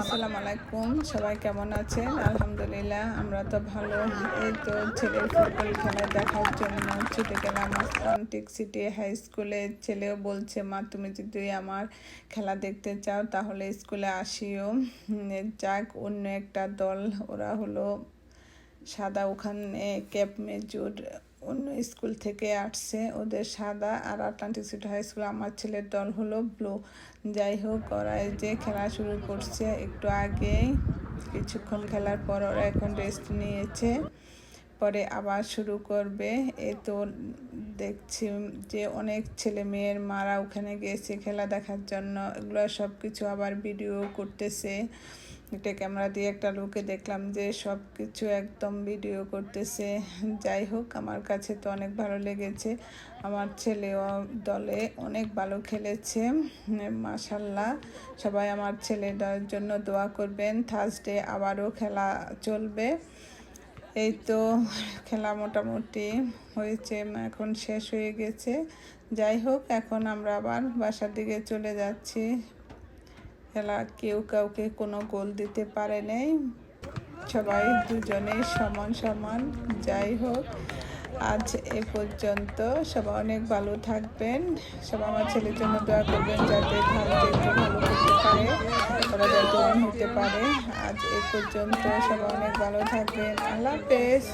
আসসালামু আলাইকুম, সবাই কেমন আছেন? আলহামদুলিল্লাহ, আমরা তো ভালো। এই তো ছেলের ফুটবল খেলা দেখার জন্য ছুটে গেলাম আটলান্টিক সিটি হাই স্কুলে। ছেলেও বলছে, মা, তুমি যদি আমার খেলা দেখতে চাও, তাহলে স্কুলে আসিও। যাক, অন্য একটা দল, ওরা হলো সাদা, ওখানে ক্যাপ মেজুর, অন্য স্কুল থেকে আসছে। ওদের সাদা আর আটলান্টিক সিটি হাই স্কুল, আমার ছেলের দল হলো ব্লু। যাই হোক, ওরা যে খেলা শুরু করছে, একটু আগে কিছুক্ষণ খেলার পর ওরা এখন রেস্ট নিয়েছে। পরে আবার শুরু করবে। এ তো দেখছি যে অনেক ছেলে মেয়ের মারা ওখানে গিয়েছে খেলা দেখার জন্য। এগুলো সব কিছু আবার ভিডিও করতেছে। একটা ক্যামেরা দিয়ে একটা লোকে দেখলাম যে সব কিছু একদম ভিডিও করতেছে। যাই হোক, আমার কাছে তো অনেক ভালো লেগেছে। আমার ছেলেও দলে অনেক ভালো খেলেছে। মাসাল্লাহ সবাই আমার ছেলেটার জন্য দোয়া করবেন। থার্সডে আবারও খেলা চলবে। এই তো, খেলা মোটামুটি হয়েছে, এখন শেষ হয়ে গেছে। যাই হোক, এখন আমরা আবার বাসার দিকে চলে যাচ্ছি। খেলা, কেউ কাউকে কোনো গোল দিতে পারে নাই। সবাই দুজনেই সমান সমান। যাই হোক, আজ এ পর্যন্ত। সবাই অনেক ভালো থাকবেন। সবাই আমার ছেলের জন্য দোয়া করবেন যাতে ভালো ভালো করতে পারে ওরা যাতে হতে পারে। আজ এ পর্যন্ত সবাই অনেক ভালো থাকবেন। আল্লাহ হাফেজ।